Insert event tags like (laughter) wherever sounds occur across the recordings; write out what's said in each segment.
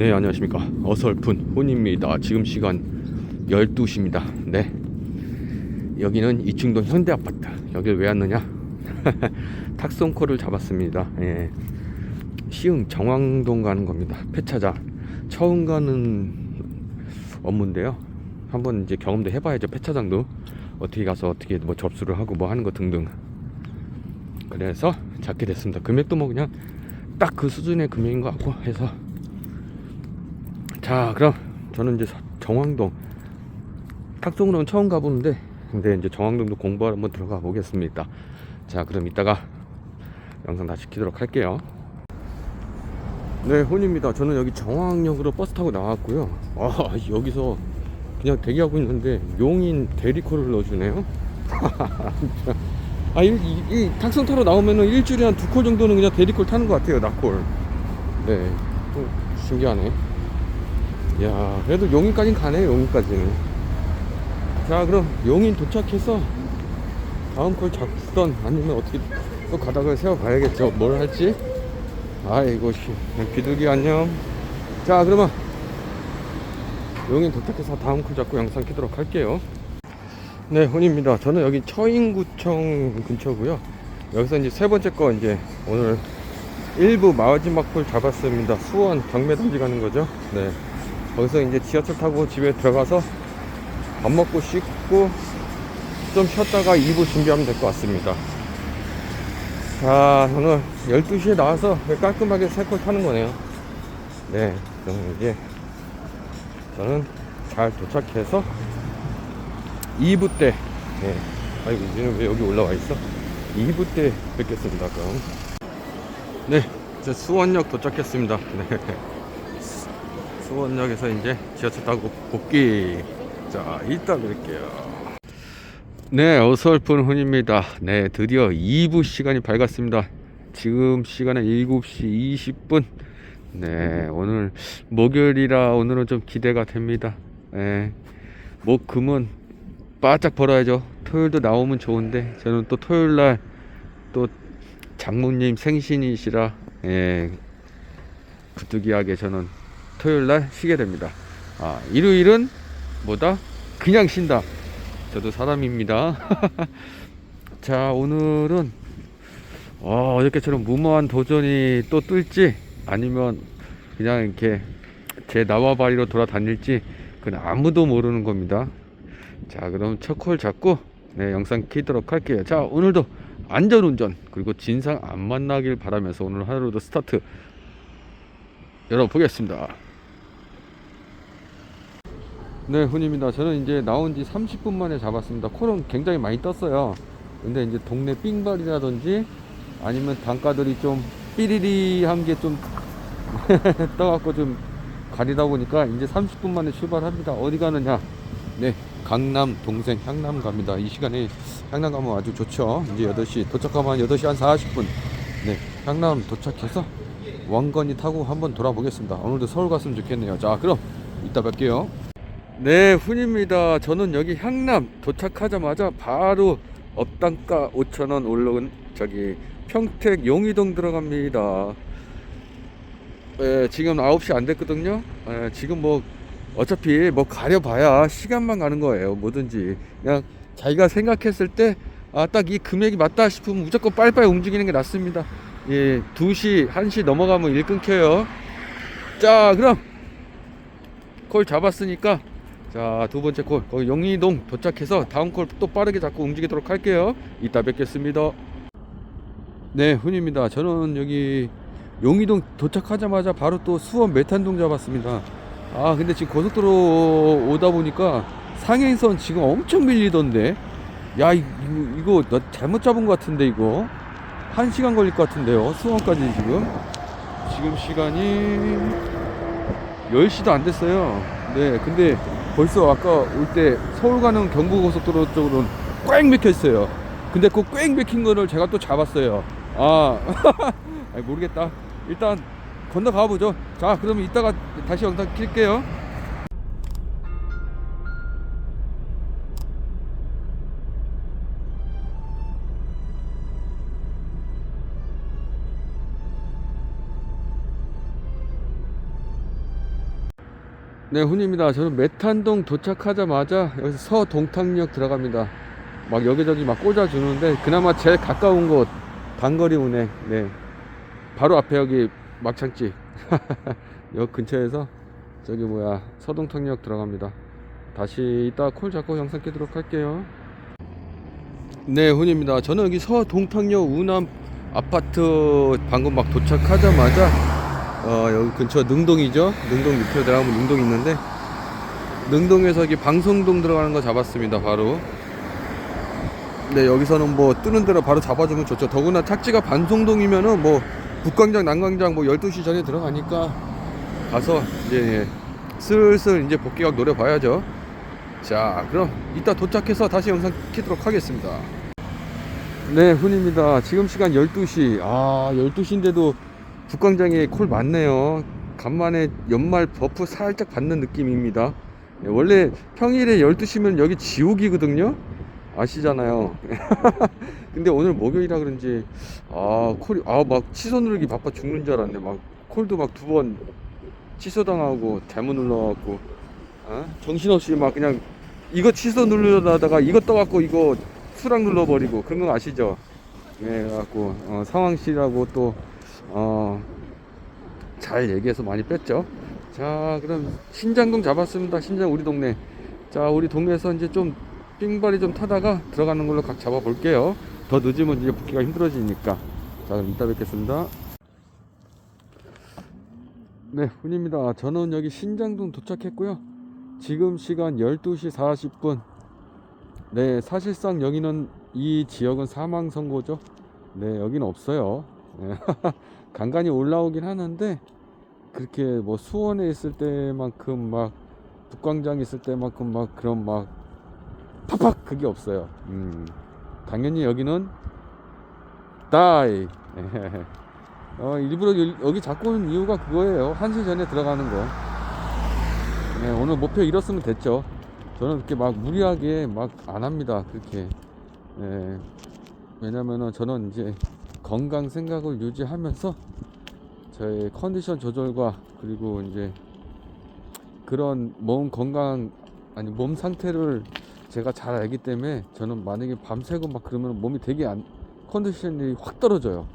네 안녕하십니까. 어설픈 혼입니다. 지금 시간 12시입니다. 네. 여기는 이충동 현대아파트. 여길 왜 왔느냐? (laughs) 탁송콜을 잡았습니다. 예. 시흥 정왕동 가는 겁니다. 폐차장 처음 가는 업무인데요. 한번 이제 경험도 해봐야죠. 폐차장도. 어떻게 가서 어떻게 뭐 접수를 하고 뭐 하는 거 등등. 그래서 잡게 됐습니다. 금액도 뭐 그냥 딱 그 수준의 금액인 것 같고 해서 자 그럼 저는 이제 정왕동. 탁송으로는 처음 가보는데 근데 이제 정왕동도 공부하러 한번 들어가 보겠습니다. 자 그럼 이따가 영상 다시 키도록 할게요. 네 혼입니다. 저는 여기 정왕역으로 버스 타고 나왔고요. 아 여기서 그냥 대기하고 있는데 용인 대리콜을 넣어주네요. (laughs) 아, 이, 이, 이 탁송 타러 나오면은 일주일에 한 두 콜 정도는 그냥 대리콜 타는 것 같아요, 나콜. 네, 좀 신기하네. 야, 그래도 용인까진 가네, 용인까지는. 자, 그럼 용인 도착해서 다음 콜 잡던 아니면 어떻게 또 가닥을 세워봐야겠죠. 뭘 할지. 아이고, 씨. 비둘기 안녕. 자, 그러면 용인 도착해서 다음 콜 잡고 영상 키도록 할게요. 네, 혼입니다. 저는 여기 처인구청 근처고요. 여기서 이제 세 번째 거 이제 오늘 일부 마지막 콜 잡았습니다. 수원 경매단지 가는 거죠. 네. 거기서 이제 지하철 타고 집에 들어가서 밥 먹고 씻고 좀 쉬었다가 2부 준비하면 될 것 같습니다. 자, 저는 12시에 나와서 깔끔하게 세콜 타는 거네요. 네. 그럼 이제 저는 잘 도착해서 2부 때, 네. 아이고, 이제는 왜 여기 올라와 있어? 2부 때 뵙겠습니다, 그럼. 네, 이제 수원역 도착했습니다. (laughs) 네. 수원역에서 이제 지하철 타고 복귀. 자, 이따 뵐게요. 네, 어설픈 훈입니다. 네, 드디어 2부 시간이 밝았습니다. 지금 시간은 7시 20분. 네, 오늘 목요일이라 오늘은 좀 기대가 됩니다. 네, 목, 금은 바짝 벌어야죠. 토요일도 나오면 좋은데 저는 또 토요일 날 또 장모님 생신이시라 예, 부득이하게 저는 토요일 날 쉬게 됩니다. 아, 일요일은 뭐다? 그냥 쉰다. 저도 사람입니다. (laughs) 자, 오늘은 어, 어저께처럼 무모한 도전이 또 뜰지 아니면 그냥 이렇게 제 나와바리로 돌아다닐지 그건 아무도 모르는 겁니다. 자 그럼 첫콜 잡고 네 영상 키도록 할게요 자 오늘도 안전운전 그리고 진상 안 만나길 바라면서 오늘 하루도 스타트 열어보겠습니다 네 훈입니다 저는 이제 나온 지 30분 만에 잡았습니다 콜은 굉장히 많이 떴어요 근데 이제 동네 삥발이라든지 아니면 단가들이 좀 삐리리한 게 좀 (laughs) 떠갖고 좀 가리다 보니까 이제 30분 만에 출발합니다 어디 가느냐 네 강남 동생 향남 갑니다. 이 시간에 향남 가면 아주 좋죠. 이제 8시 도착하면 8시 한 40분. 네, 향남 도착해서 왕건이 타고 한번 돌아보겠습니다. 오늘도 서울 갔으면 좋겠네요. 자, 그럼 이따 뵐게요. 네, 훈입니다. 저는 여기 향남 도착하자마자 바로 업단가 5천원 올라온 저기 평택 용의동 들어갑니다. 예, 지금 9시 안 됐거든요. 예, 지금 뭐 어차피 뭐 가려봐야 시간만 가는 거예요. 뭐든지. 그냥 자기가 생각했을 때, 아, 딱 이 금액이 맞다 싶으면 무조건 빨리빨리 움직이는 게 낫습니다. 예, 2시, 1시 넘어가면 일 끊겨요. 자, 그럼, 콜 잡았으니까, 자, 두 번째 콜, 거기 용의동 도착해서 다음 콜 또 빠르게 잡고 움직이도록 할게요. 이따 뵙겠습니다. 네, 훈입니다. 저는 여기 용의동 도착하자마자 바로 또 수원 메탄동 잡았습니다. 아 근데 지금 고속도로 오다 보니까 상행선 지금 엄청 밀리던데 야 이거, 이거 나 잘못 잡은 것 같은데 이거 한 시간 걸릴 것 같은데요 수원까지 지금 지금 시간이 10시도 안 됐어요 네 근데 벌써 아까 올 때 서울 가는 경부고속도로 쪽으로는 꽉 있어요 근데 그꽉 막힌 거를 제가 또 잡았어요 아 (laughs) 모르겠다 일단 건너 가 보죠. 자, 그러면 이따가 다시 영상 킬게요. 네, 훈입니다. 저는 메탄동 도착하자마자 여기서 서동탁역 들어갑니다. 막 여기저기 막 꽂아주는데 그나마 제일 가까운 곳 단거리 운행. 네, 바로 앞에 여기 막창집. (laughs) 역 근처에서 저기 뭐야 서동탁역 들어갑니다. 다시 이따 콜 잡고 영상 켜도록 할게요. 네, 훈입니다. 저는 여기 서동탁역 우남 아파트 방금 막 도착하자마자 어, 여기 근처 능동이죠. 능동 밑으로 들어가면 능동이 있는데 능동에서 여기 방송동 들어가는 거 잡았습니다. 바로. 네, 여기서는 뭐 뜨는 대로 바로 잡아주면 좋죠. 더구나 착지가 반송동이면은 뭐 북광장,南광장 뭐 12시 전에 들어가니까 가서 이제 슬슬 이제 복귀각 노려봐야죠. 자, 그럼 이따 도착해서 다시 영상 키도록 하겠습니다. 네, 훈입니다. 지금 시간 12시. 아, 12시인데도 북광장에 콜 많네요. 간만에 연말 버프 살짝 받는 느낌입니다. 예, 원래 평일에 12시면 여기 지옥이거든요. 아시잖아요. (laughs) 근데 오늘 목요일이라 그런지 아 콜이 아 막 취소 누르기 바빠 죽는 줄 알았네. 막 콜도 막 두 번 취소당하고 잘못 눌러갖고 어? 정신없이 막 그냥 이거 취소 누르려다가 이거 떠갖고 이거 수락 눌러버리고 그런 거 아시죠? 예, 그래갖고 어, 상황실하고 또 어, 잘 얘기해서 많이 뺐죠. 자, 그럼 신장동 잡았습니다. 신장 우리 동네. 자, 우리 동네에서 이제 좀 삥발이 좀 타다가 들어가는 걸로 각 잡아 볼게요. 더 늦으면 이제 붙기가 힘들어지니까. 자, 그럼 이따 뵙겠습니다. 네, 훈입니다. 저는 여기 신장동 도착했고요. 지금 시간 12시 40분. 네, 사실상 여기는 이 지역은 사망 선고죠. 네, 여기는 없어요. 네. (laughs) 간간히 올라오긴 하는데 그렇게 뭐 수원에 있을 때만큼 막 북광장 있을 때만큼 막 그런 막 팍팍 그게 없어요. 음, 당연히 여기는 다이. (laughs) 어, 일부러 여- 여기 잡고 온 이유가 그거예요. 1시 전에 들어가는 거. 네, 오늘 목표 이뤘으면 됐죠. 저는 그렇게 막 무리하게 막 안 합니다. 그렇게. 네. 왜냐면은 저는 이제 건강 생각을 유지하면서 저의 컨디션 조절과 그리고 이제 그런 몸 건강 아니 몸 상태를 제가 잘 알기 때문에 저는 만약에 밤새고 막 그러면 몸이 되게 안 컨디션이 확 떨어져요.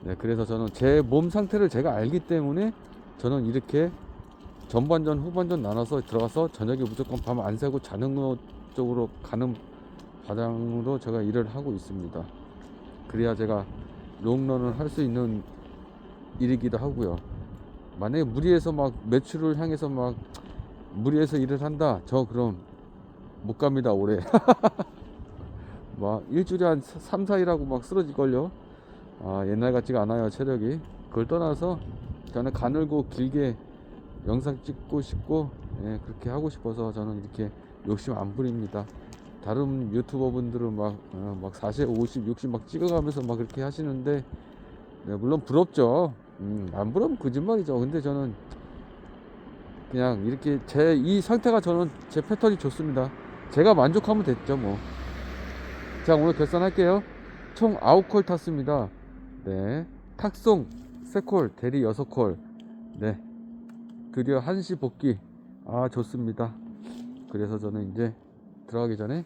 네, 그래서 저는 제 몸 상태를 제가 알기 때문에 저는 이렇게 전반전 후반전 나눠서 들어가서 저녁에 무조건 밤 안 새고 자는 것 쪽으로 가는 과정으로 제가 일을 하고 있습니다. 그래야 제가 롱런을 할 수 있는 일이기도 하고요. 만약에 무리해서 막 매출을 향해서 막 무리해서 일을 한다. 저 그럼 못 갑니다, 올해. (laughs) 막 일주일에 한 3, 4일하고 막 쓰러질걸요. 아, 옛날 같지가 않아요, 체력이. 그걸 떠나서 저는 가늘고 길게 영상 찍고 싶고, 예, 그렇게 하고 싶어서 저는 이렇게 욕심 안 부립니다. 다른 유튜버 분들은 막, 어, 막 40, 50, 60 막 찍어가면서 막 그렇게 하시는데, 네, 물론 부럽죠. 음, 안 부러면 거짓말이죠. 근데 저는 그냥 이렇게 제 이 상태가 저는 제 패턴이 좋습니다. 제가 만족하면 됐죠, 뭐. 자, 오늘 결산할게요. 총 9콜 탔습니다. 네. 탁송 3콜, 대리 6콜. 네. 드디어 1시 복귀. 아, 좋습니다. 그래서 저는 이제 들어가기 전에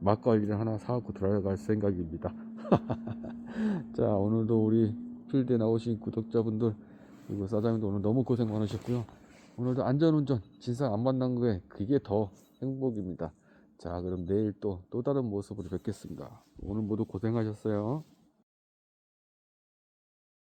막걸리를 하나 사갖고 들어갈 생각입니다. (laughs) 자, 오늘도 우리 필드에 나오신 구독자분들 그리고 사장님도 오늘 너무 고생 많으셨고요. 오늘도 안전운전 진상 안 만난 거에 그게 더 행복입니다. 자, 그럼 내일 또 또 다른 모습으로 뵙겠습니다. 오늘 모두 고생하셨어요.